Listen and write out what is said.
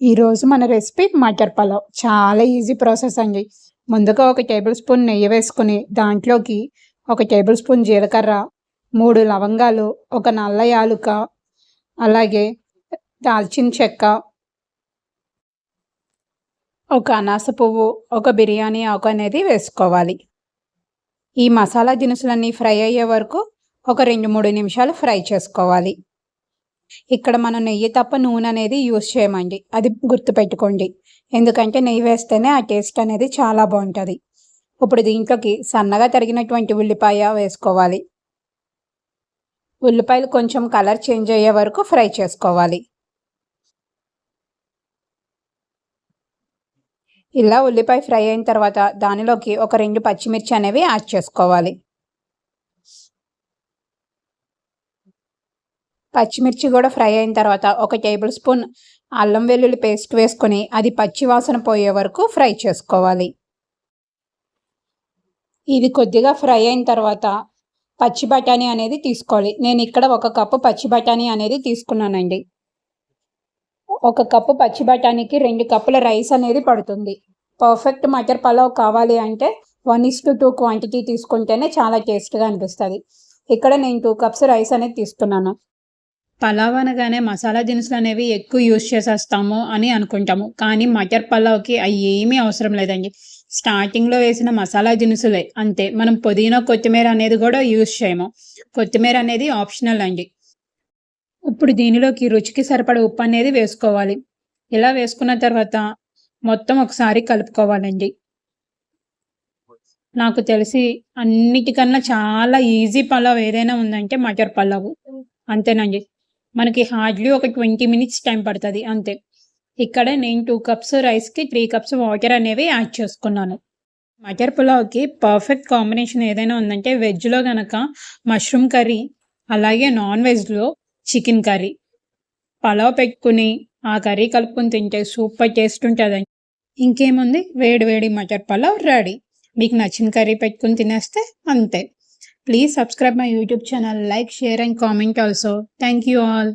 ఈరోజు మన రెసిపీ మటర్ పలావ్. చాలా ఈజీ ప్రాసెస్ అండి. ముందుగా ఒక టేబుల్ స్పూన్ నెయ్యి వేసుకుని దాంట్లోకి ఒక టేబుల్ స్పూన్ జీలకర్ర మూడు లవంగాలు ఒక నల్ల యాలుక అలాగే దాల్చిన చెక్క ఒక అనాస పువ్వు ఒక బిర్యానీ ఆకు అనేది వేసుకోవాలి. ఈ మసాలా దినుసులన్నీ ఫ్రై అయ్యే వరకు ఒక రెండు మూడు నిమిషాలు ఫ్రై చేసుకోవాలి. ఇక్కడ మనం నెయ్యి తప్ప నూనె అనేది యూస్ చేయమండి. అది గుర్తుపెట్టుకోండి. ఎందుకంటే నెయ్యి వేస్తేనే ఆ టేస్ట్ అనేది చాలా బాగుంటుంది. ఇప్పుడు దీంట్లోకి సన్నగా తరిగినటువంటి ఉల్లిపాయ వేసుకోవాలి. ఉల్లిపాయలు కొంచెం కలర్ చేంజ్ అయ్యే వరకు ఫ్రై చేసుకోవాలి. ఇలా ఉల్లిపాయ ఫ్రై అయిన తర్వాత దానిలోకి ఒక రెండు పచ్చిమిర్చి అనేవి యాడ్ చేసుకోవాలి. పచ్చిమిర్చి కూడా ఫ్రై అయిన తర్వాత ఒక టేబుల్ స్పూన్ అల్లం వెల్లుల్లి పేస్ట్ వేసుకొని అది పచ్చి వాసన పోయే వరకు ఫ్రై చేసుకోవాలి. ఇది కొద్దిగా ఫ్రై అయిన తర్వాత పచ్చి బఠానీ అనేది తీసుకోవాలి. నేను ఇక్కడ ఒక కప్పు పచ్చి బఠానీ అనేది తీసుకున్నానండి. ఒక కప్పు పచ్చి బఠానీకి రెండు కప్పుల రైస్ అనేది పడుతుంది. పర్ఫెక్ట్ మటర్ పలావ్ కావాలి అంటే one is to two quantity తీసుకుంటేనే చాలా టేస్ట్గా అనిపిస్తుంది. ఇక్కడ నేను టూ కప్స్ రైస్ అనేది తీసుకున్నాను. పలావ్ అనగానే మసాలా దినుసులు అనేవి ఎక్కువ యూజ్ చేసేస్తాము అని అనుకుంటాము. కానీ మటర్ పలావ్కి అవి ఏమీ అవసరం లేదండి. స్టార్టింగ్లో వేసిన మసాలా దినుసులే అంతే. మనం పుదీనా కొత్తిమీర అనేది కూడా యూజ్ చేయము. కొత్తిమీర అనేది ఆప్షనల్ అండి. ఇప్పుడు దీనిలోకి రుచికి సరిపడ ఉప్పు అనేది వేసుకోవాలి. ఇలా వేసుకున్న తర్వాత మొత్తం ఒకసారి కలుపుకోవాలండి. నాకు తెలిసి అన్నిటికన్నా చాలా ఈజీ పలావ్ ఏదైనా ఉందంటే మటర్ పలావ్. అంతేనండి. మనకి హార్డ్లీ ఒక ట్వంటీ మినిట్స్ టైం పడుతుంది అంతే. ఇక్కడ నేను టూ కప్స్ రైస్కి త్రీ కప్స్ వాటర్ అనేవి యాడ్ చేసుకున్నాను. మటర్ పులావ్కి పర్ఫెక్ట్ కాంబినేషన్ ఏదైనా ఉందంటే వెజ్లో కనుక మష్రూమ్ కర్రీ అలాగే నాన్ వెజ్లో చికెన్ కర్రీ పలావ్ పెట్టుకుని ఆ కర్రీ కలుపుకొని తింటే సూపర్ టేస్ట్ ఉంటుందండి. ఇంకేముంది? వేడి వేడి మటర్ పలావ్ రెడీ. మీకు నచ్చిన కర్రీ పెట్టుకుని తినేస్తే అంతే. Please subscribe my YouTube channel, like, share and comment also. Thank you all.